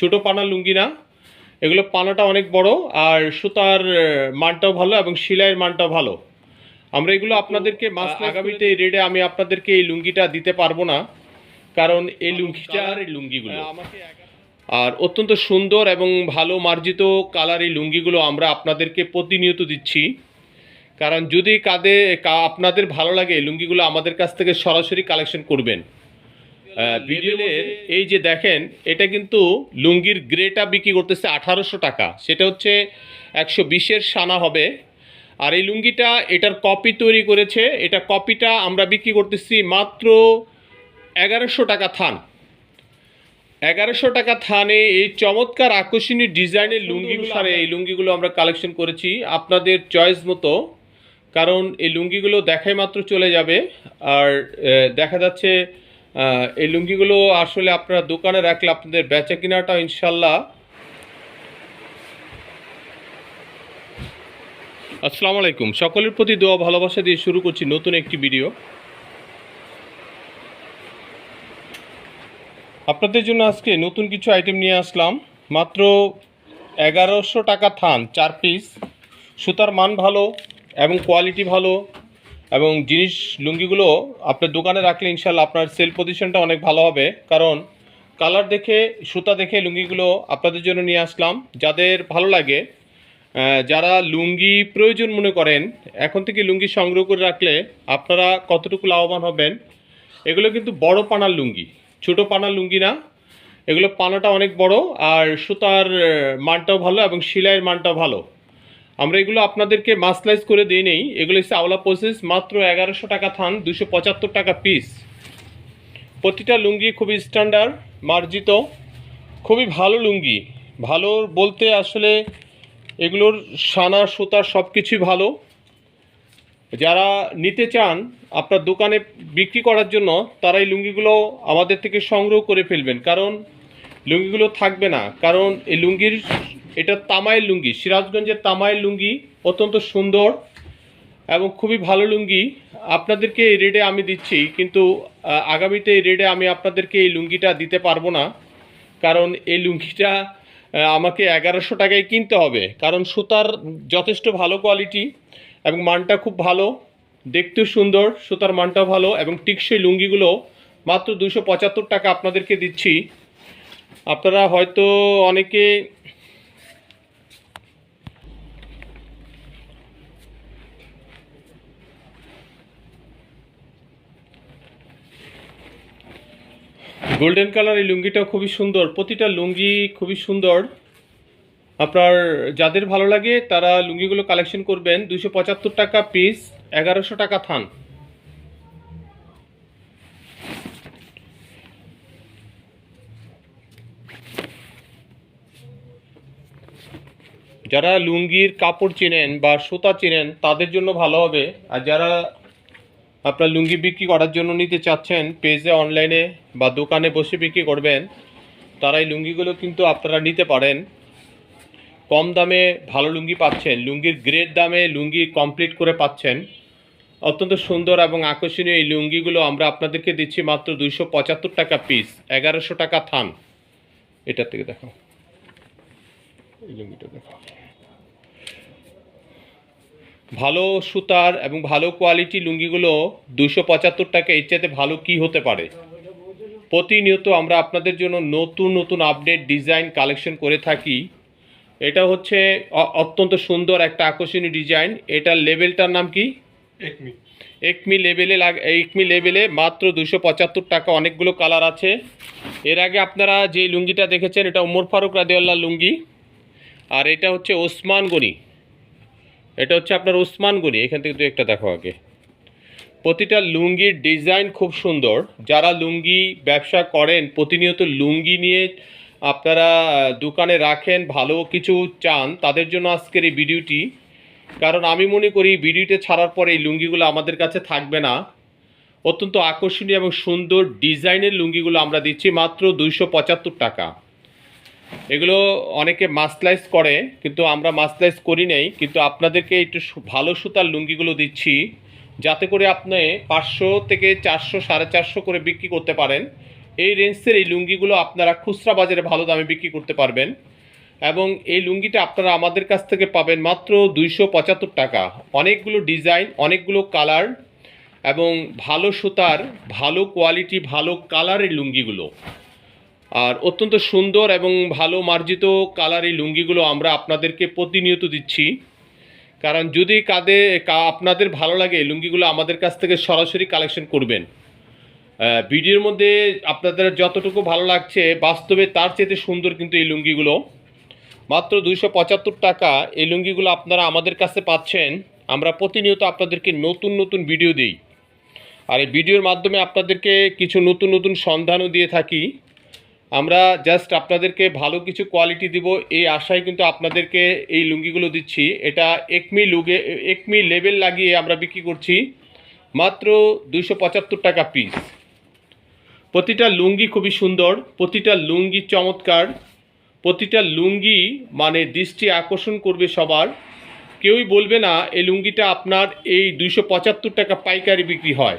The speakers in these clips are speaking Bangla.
ছোট পানা লুঙ্গি না। এগুলো পানাটা অনেক বড় আর সুতার মানটাও ভালো এবং সেলাইয়ের মানটাও ভালো। আমরা এগুলো আপনাদেরকে মাস আগামীতে এই রেটে আমি আপনাদেরকে এই লুঙ্গিটা দিতে পারব না। কারণ এই লুঙ্গিটা আর এই লুঙ্গিগুলো। আর অত্যন্ত সুন্দর এবং ভালো মার্জিত কালার এই লুঙ্গিগুলো আমরা আপনাদেরকে প্রতিনিয়ত দিচ্ছি। কারণ যদি কাদে কা- আপনাদের ভালো লাগে এই লুঙ্গিগুলো আমাদের কাছ থেকে সরাসরি কালেকশন করবেন। এই যে দেখেন এটা কিন্তু লুঙ্গির গ্রেটা বিক্রি করতেছে আঠারোশো টাকা। সেটা হচ্ছে একশো বিশের সানা হবে। আর এই লুঙ্গিটা এটার কপি তৈরি করেছে। এটা কপিটা আমরা বিক্রি করতেছি মাত্র এগারোশো টাকা থান। এগারোশো টাকা থানে এই চমৎকার আকর্ষণীয় ডিজাইনের লুঙ্গিগুলো আর এই লুঙ্গিগুলো আমরা কালেকশন করেছি। আপনাদের চয়েস মতো কারণ এই লুঙ্গিগুলো দেখাই মাত্র চলে যাবে। আর দেখা যাচ্ছে এই লুঙ্গিগুলো আসলে আপনারা দোকানে রাখলে আপনাদের বেচা কিনাটা ইনশাল্লাহ। আসসালামু আলাইকুম। সকলের প্রতি দোয়া, ভালোবাসা দিয়ে শুরু করছি নতুন একটি ভিডিও। আপনাদের জন্য আজকে নতুন কিছু আইটেম নিয়ে আসলাম। মাত্র এগারোশো টাকা থান, চার পিস সুতার মান ভালো এবং কোয়ালিটি ভালো। এবং জিনিস লুঙ্গিগুলো আপনার দোকানে রাখলে ইনশাল্লাহ আপনার সেল পজিশনটা অনেক ভালো হবে। কারণ কালার দেখে, সুতা দেখে লুঙ্গিগুলো আপনাদের জন্য নিয়ে আসলাম। যাদের ভালো লাগে যারা লুঙ্গি প্রয়োজন মনে করেন, এখন থেকে লুঙ্গি সংগ্রহ করে রাখলে আপনারা কতটুকু লাভবান হবেন? এগুলো কিন্তু বড় পানার লুঙ্গি, ছোট পানার লুঙ্গি না। এগুলো পানাটা অনেক বড়, আর সুতার মানটাও ভালো এবং সেলাইয়ের মানটাও ভালো। আমরা এগুলো আপনাদেরকে মাসলাইজ করে দিই নেই। এগুলো হচ্ছে আওলা প্রসেস মাত্র এগারোশো টাকা থান দুশো পঁচাত্তর টাকা পিস প্রতিটা লুঙ্গি খুবই স্ট্যান্ডার্ড মার্জিত। খুবই ভালো লুঙ্গি। ভালো বলতে আসলে এগুলোর সানা, সুতা সব কিছুই ভালো। যারা নিতে চান আপনার দোকানে বিক্রি করার জন্য, তারা এই লুঙ্গিগুলো আমাদের থেকে সংগ্রহ করে ফেলবেন। কারণ লুঙ্গিগুলো থাকবে না। কারণ এই লুঙ্গির এটা তামাইয়ের লুঙ্গি। সিরাজগঞ্জের তামাইয়ের লুঙ্গি অত্যন্ত সুন্দর এবং খুবই ভালো লুঙ্গি। আপনাদেরকে এই রেটে আমি দিচ্ছি, কিন্তু আগামীতে এই রেটে আমি আপনাদেরকে এই লুঙ্গিটা দিতে পারব না, কারণ এই লুঙ্গিটা আমাকে এগারোশো টাকায় কিনতে হবে, কারণ সুতার যথেষ্ট ভালো কোয়ালিটি এবং মানটা খুব ভালো, দেখতেও সুন্দর, সুতার মানটা ভালো এবং টিকসই লুঙ্গিগুলো মাত্র দুশো পঁচাত্তর টাকা আপনাদেরকে দিচ্ছি। আপনারা হয়তো অনেকে গোল্ডেন কালার এই লুঙ্গিটা খুবই সুন্দর। প্রতিটা লুঙ্গি খুবই সুন্দর। আপনার যাদের ভালো লাগে তারা লুঙ্গিগুলো কালেকশন করবেন। দুশো পঁচাত্তর টাকা পিস এগারোশো টাকা থান। যারা লুঙ্গির কাপড় চেনেন বা সুতা চেনেন, তাদের জন্য ভালো হবে। আর যারা আপনার লুঙ্গি বিক্রি করার জন্য নিতে চাচ্ছেন, পেজে অনলাইনে বা দোকানে বসে বিক্রি করবেন, তারা এই লুঙ্গিগুলো কিন্তু আপনারা নিতে পারেন। কম দামে ভালো লুঙ্গি পাচ্ছেন, লুঙ্গির গ্রেড দামে লুঙ্গি কমপ্লিট করে পাচ্ছেন। অত্যন্ত সুন্দর এবং আকর্ষণীয় এই লুঙ্গিগুলো আমরা আপনাদেরকে দিচ্ছি মাত্র দুইশো পঁচাত্তর টাকা পিস এগারোশো টাকা থান। এটার থেকে দেখো। এই লুঙ্গিটা দেখো। ভালো সুতার এবং ভালো কোয়ালিটি লুঙ্গিগুলো দুশো পঁচাত্তর টাকা এর চাইতে ভালো কি হতে পারে? প্রতিনিয়ত আমরা আপনাদের জন্য নতুন নতুন আপডেট ডিজাইন কালেকশন করে থাকি। এটা হচ্ছে অত্যন্ত সুন্দর একটা আকর্ষণীয় ডিজাইন এটার লেভেলটার নাম কি? একমি। একমি লেভেলে লাগ একমি লেভেলে মাত্র দুশো পঁচাত্তর টাকা অনেকগুলো কালার আছে। এর আগে আপনারা যে লুঙ্গিটা দেখেছেন এটা উমর ফারুক রাদিউল্লাহ লুঙ্গি। আর এটা হচ্ছে ওসমান গনি। এটা হচ্ছে আপনার ওসমান গনি, এখান থেকে দু একটা দেখো আগে। প্রতিটা লুঙ্গির ডিজাইন খুব সুন্দর। যারা লুঙ্গি ব্যবসা করেন, প্রতিনিয়ত লুঙ্গি নিয়ে আপনারা দোকানে রাখেন, ভালো কিছু চান, তাদের জন্য আজকের এই ভিডিওটি। কারণ আমি মনে করি ভিডিওটি ছাড়ার পরে এই লুঙ্গিগুলো আমাদের কাছে থাকবে না। অত্যন্ত আকর্ষণীয় এবং সুন্দর ডিজাইনের লুঙ্গিগুলো আমরা দিচ্ছি মাত্র দুইশো পঁচাত্তর টাকা। এগুলো অনেকে মাসলাইজ করে, কিন্তু আমরা মাসলাইজ করি নেই। কিন্তু আপনাদেরকে একটু ভালো সুতার লুঙ্গিগুলো দিচ্ছি, যাতে করে আপনি পাঁচশো থেকে চারশো, সাড়ে চারশো করে বিক্রি করতে পারেন। এই রেঞ্জের এই লুঙ্গিগুলো আপনারা খুচরা বাজারে ভালো দামে বিক্রি করতে পারবেন। এবং এই লুঙ্গিটা আপনারা আমাদের কাছ থেকে পাবেন মাত্র দুইশো পঁচাত্তর টাকা। অনেকগুলো ডিজাইন, অনেকগুলো কালার এবং ভালো সুতার, ভালো কোয়ালিটি, ভালো কালারের লুঙ্গিগুলো। আর অত্যন্ত সুন্দর এবং ভালো মার্জিত কালার এই লুঙ্গিগুলো আমরা আপনাদেরকে প্রতিনিয়ত দিচ্ছি। কারণ যদি কাদে আপনাদের ভালো লাগে এই লুঙ্গিগুলো আমাদের কাছ থেকে সরাসরি কালেকশন করবেন। ভিডিওর মধ্যে আপনাদের যতটুকু ভালো লাগছে, বাস্তবে তার চেয়ে সুন্দর কিন্তু এই লুঙ্গিগুলো। মাত্র দুইশো পঁচাত্তর টাকা এই লুঙ্গিগুলো আপনারা আমাদের কাছে পাচ্ছেন। আমরা প্রতিনিয়ত আপনাদেরকে নতুন নতুন ভিডিও দিই। আর এই ভিডিওর মাধ্যমে আপনাদেরকে কিছু নতুন নতুন সন্ধানও দিয়ে থাকি। আমরা জাস্ট আপনাদেরকে ভালো কিছু কোয়ালিটি দিব, এই আশায় কিন্তু আপনাদেরকে এই লুঙ্গিগুলো দিচ্ছি। এটা একমি লুগে, একমি লেবেল লাগিয়ে আমরা বিক্রি করছি মাত্র দুইশো পঁচাত্তর টাকা পিস প্রতিটা লুঙ্গি খুবই সুন্দর, প্রতিটা লুঙ্গি চমৎকার, প্রতিটা লুঙ্গি মানে দৃষ্টি আকর্ষণ করবে সবার। কেউই বলবে না, এই লুঙ্গিটা আপনার এই দুইশো পঁচাত্তর টাকা পাইকারি বিক্রি হয়।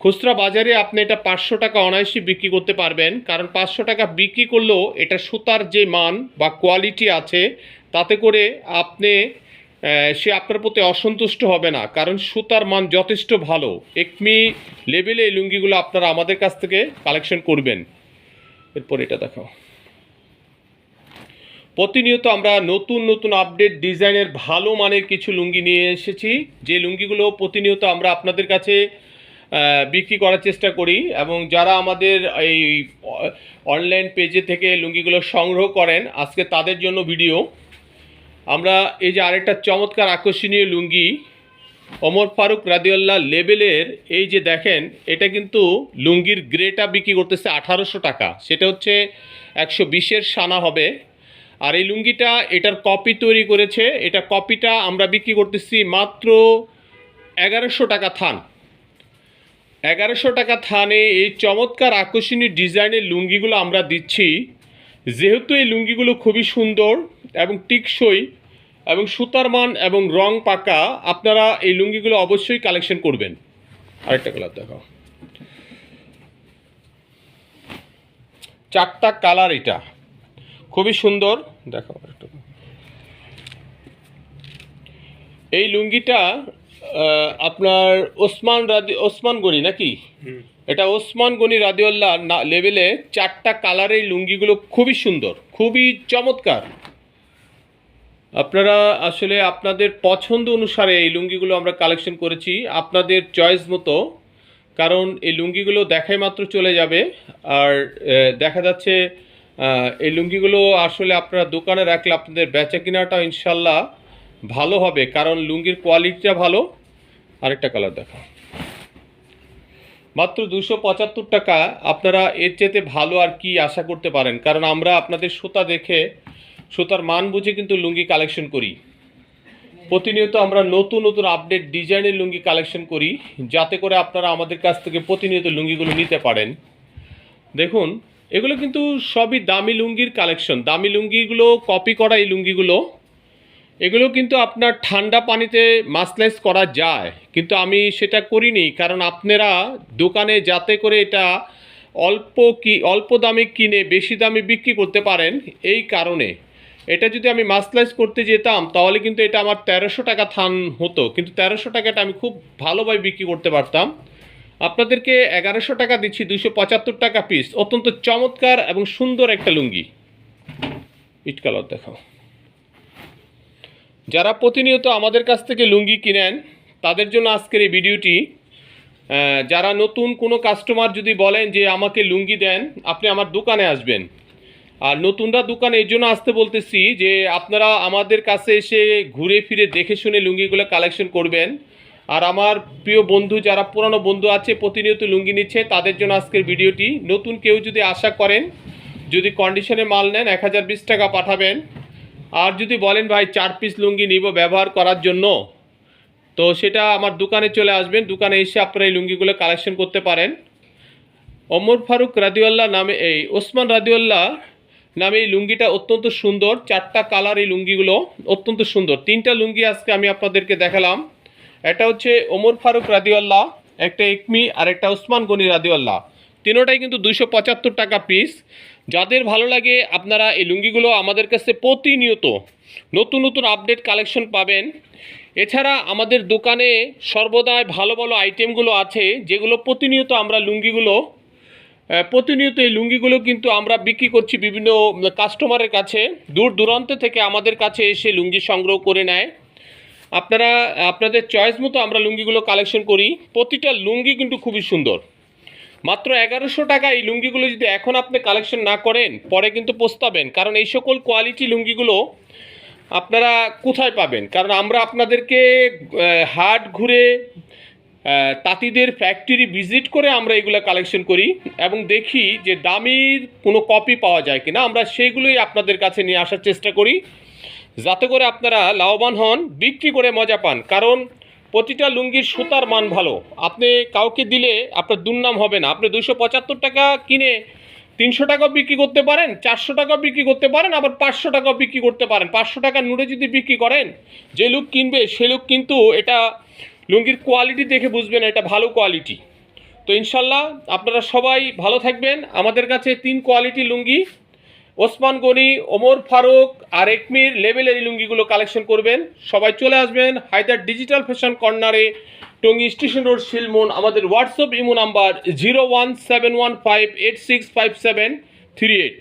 খুচরা বাজারে আপনি এটা পাঁচশো টাকা অনায়াসে বিক্রি করতে পারবেন, কারণ পাঁচশো টাকা বিক্রি করলেও এটা সুতার যে মান বা কোয়ালিটি আছে, তাতে করে আপনি সে আপনার প্রতি অসন্তুষ্ট হবে না, কারণ সুতার মান যথেষ্ট ভালো। একমি লেভেলে এই লুঙ্গিগুলো আপনারা আমাদের কাছ থেকে কালেকশন করবেন। এরপর এটা দেখাও। প্রতিনিয়ত আমরা নতুন নতুন আপডেট ডিজাইনের ভালো মানের কিছু লুঙ্গি নিয়ে এসেছি। যে লুঙ্গিগুলো প্রতিনিয়ত আমরা আপনাদের কাছে বিক্রি করার চেষ্টা করি এবং যারা আমাদের এই অনলাইন পেজে থেকে লুঙ্গিগুলো সংগ্রহ করেন, আজকে তাদের জন্য ভিডিও আমরা এই যে আরেকটা চমৎকার আকর্ষণীয় লুঙ্গি, ওমর ফারুক রাদিউল্লাহ লেবেলের, এই যে দেখেন, এটা কিন্তু লুঙ্গির গ্রেটা বিক্রি করতেছে আঠারোশো টাকা। সেটা হচ্ছে একশো বিশের সানা হবে। আর এই লুঙ্গিটা এটার কপি তৈরি করেছে। এটা কপিটা আমরা বিক্রি করতেছি মাত্র এগারোশো টাকা থান। এগারোশো টাকা থানে এই চমৎকার আকর্ষণীয় ডিজাইনের লুঙ্গিগুলো আমরা দিচ্ছি। যেহেতু এই লুঙ্গিগুলো খুবই সুন্দর এবং টিকসই এবং সুতার মান এবং রং পাকা, আপনারা এই লুঙ্গিগুলো অবশ্যই কালেকশন করবেন। আরেকটা কালার দেখাও। চারটা কালার এটা। খুবই সুন্দর। দেখাও আরেকটা। এই লুঙ্গিটা আপনার ওসমান রাদি ওসমান গনি নাকি? এটা ওসমান গনি রাদিউল্লাহ না লেভেলে চারটা কালারের লুঙ্গিগুলো খুবই সুন্দর খুবই চমৎকার। আপনারা আসলে আপনাদের পছন্দ অনুসারে এই লুঙ্গিগুলো আমরা কালেকশন করেছি আপনাদের চয়েস মতো কারণ এই লুঙ্গিগুলো দেখাই মাত্র চলে যাবে আর দেখা যাচ্ছে এই লুঙ্গিগুলো আসলে আপনারা দোকানে রাখলে আপনাদের বেচা কেনাটা ইনশাল্লাহ ভালো হবে, কারণ লুঙ্গির কোয়ালিটিটা ভালো। আরেকটা কালার দেখা মাত্র দুশো পঁচাত্তর টাকা আপনারা এর চেতে ভালো আর কি আশা করতে পারেন, কারণ আমরা আপনাদের সুতা দেখে, সুতার মান বুঝে কিন্তু লুঙ্গি কালেকশন করি। প্রতিনিয়ত আমরা নতুন নতুন আপডেট ডিজাইনের লুঙ্গি কালেকশন করি, যাতে করে আপনারা আমাদের কাছ থেকে প্রতিনিয়ত লুঙ্গিগুলো নিতে পারেন। দেখুন, এগুলো কিন্তু সবই দামি লুঙ্গির কালেকশন দামি লুঙ্গিগুলো কপি করা এই লুঙ্গিগুলো এগুলো কিন্তু আপনার ঠান্ডা পানিতে মাসলাইজ করা যায়, কিন্তু আমি সেটা করিনি, কারণ আপনারা দোকানে যাতে করে এটা অল্প কি, অল্প দামে কিনে বেশি দামে বিক্রি করতে পারেন, এই কারণে। এটা যদি আমি মাসলাইজ করতে যেতাম, তাহলে কিন্তু এটা আমার তেরোশো টাকা থান হতো, কিন্তু তেরোশো টাকাটা আমি খুব ভালোভাবে বিক্রি করতে পারতাম। আপনাদেরকে এগারোশো টাকা দিচ্ছি দুশো পঁচাত্তর টাকা পিস অত্যন্ত চমৎকার এবং সুন্দর একটা লুঙ্গি। ইট কালার দেখাও। যারা প্রতিনিয়ত আমাদের কাছ থেকে লুঙ্গি কিনেন, তাদের জন্য আজকের এই ভিডিওটি যারা নতুন কোনো কাস্টমার যদি বলেন যে আমাকে লুঙ্গি দেন, আপনি আমার দোকানে আসবেন। আর নতুনরা দোকানে এই জন্য আসতে বলতেছি যে আপনারা আমাদের কাছে এসে ঘুরে ফিরে দেখে শুনে লুঙ্গিগুলো কালেকশন করবেন। আর আমার প্রিয় বন্ধু, যারা পুরানো বন্ধু আছে, প্রতিনিয়ত লুঙ্গি নিচ্ছে, তাদের জন্য আজকের ভিডিওটি। নতুন কেউ যদি আশা করেন, যদি কন্ডিশনে মাল নেন, এক হাজার বিশ টাকা পাঠাবেন। আর যদি বলেন, ভাই, চার পিস লুঙ্গি নিব ব্যবহার করার জন্য, তো সেটা আমার দোকানে চলে আসবেন। দোকানে এসে আপনারা এই লুঙ্গিগুলো কালেকশন করতে পারেন। ওমর ফারুক রাদিউল্লাহ নামে, এই ওসমান রাদিউল্লাহ নামে এই লুঙ্গিটা অত্যন্ত সুন্দর। চারটা কালার এই লুঙ্গিগুলো অত্যন্ত সুন্দর। তিনটা লুঙ্গি আজকে আমি আপনাদেরকে দেখালাম। এটা হচ্ছে ওমর ফারুক রাদিউল্লাহ একটা একমি আর একটা ওসমান গনি রাদিউল্লাহ তিনোটাই কিন্তু দুশো টাকা পিস যাদের ভালো লাগে, আপনারা এই লুঙ্গিগুলো আমাদের কাছে প্রতিনিয়ত নতুন নতুন আপডেট কালেকশন পাবেন। এছাড়া আমাদের দোকানে সর্বদাই ভালো ভালো আইটেমগুলো আছে, যেগুলো প্রতিনিয়ত আমরা লুঙ্গিগুলো প্রতিনিয়ত এই লুঙ্গিগুলো কিন্তু আমরা বিক্রি করছি বিভিন্ন কাস্টমারের কাছে। দূর দূরান্ত থেকে আমাদের কাছে এসে লুঙ্গি সংগ্রহ করে নেয়। আপনারা, আপনাদের চয়েস মতো আমরা লুঙ্গিগুলো কালেকশন করি। প্রতিটা লুঙ্গি কিন্তু খুবই সুন্দর। মাত্র এগারোশো টাকা এই লুঙ্গিগুলো যদি এখন আপনি কালেকশন না করেন, পরে কিন্তু পস্তাবেন। কারণ এই সকল কোয়ালিটি লুঙ্গিগুলো আপনারা কোথায় পাবেন? কারণ আমরা আপনাদেরকে হাট ঘুরে তাঁতিদের ফ্যাক্টরি ভিজিট করে আমরা এগুলো কালেকশন করি এবং দেখি যে দামির কোনো কপি পাওয়া যায় কিনা। আমরা সেইগুলোই আপনাদের কাছে নিয়ে আসার চেষ্টা করি। যাতে করে আপনারা লাভবান হন, বিক্রি করে মজা পান। কারণ প্রতিটা লুঙ্গির সুতার মান ভালো। আপনি কাউকে দিলে আপনার দুর্নাম হবে না। আপনি দুশো পঁচাত্তর টাকা কিনে তিনশো টাকা বিক্রি করতে পারেন, চারশো টাকা বিক্রি করতে পারেন, আবার পাঁচশো টাকা বিক্রি করতে পারেন। পাঁচশো টাকা নুড়ে যদি বিক্রি করেন, যে লোক কিনবে, সে লোক কিন্তু এটা লুঙ্গির কোয়ালিটি দেখে বুঝবেন, এটা ভালো কোয়ালিটি তো ইনশাল্লাহ আপনারা সবাই ভালো থাকবেন। আমাদের কাছে তিন কোয়ালিটি লুঙ্গি ওসমান গনি, ওমর ফারুক আর একমির লেভেলের লুঙ্গিগুলো কালেকশন করবেন। সবাই চলে আসবেন হায়দার ডিজিটাল ফ্যাশন কর্নারে টঙ্গি স্টেশন রোড শিলমন আমাদের WhatsApp imo number zero one seven one five eight six five seven three eight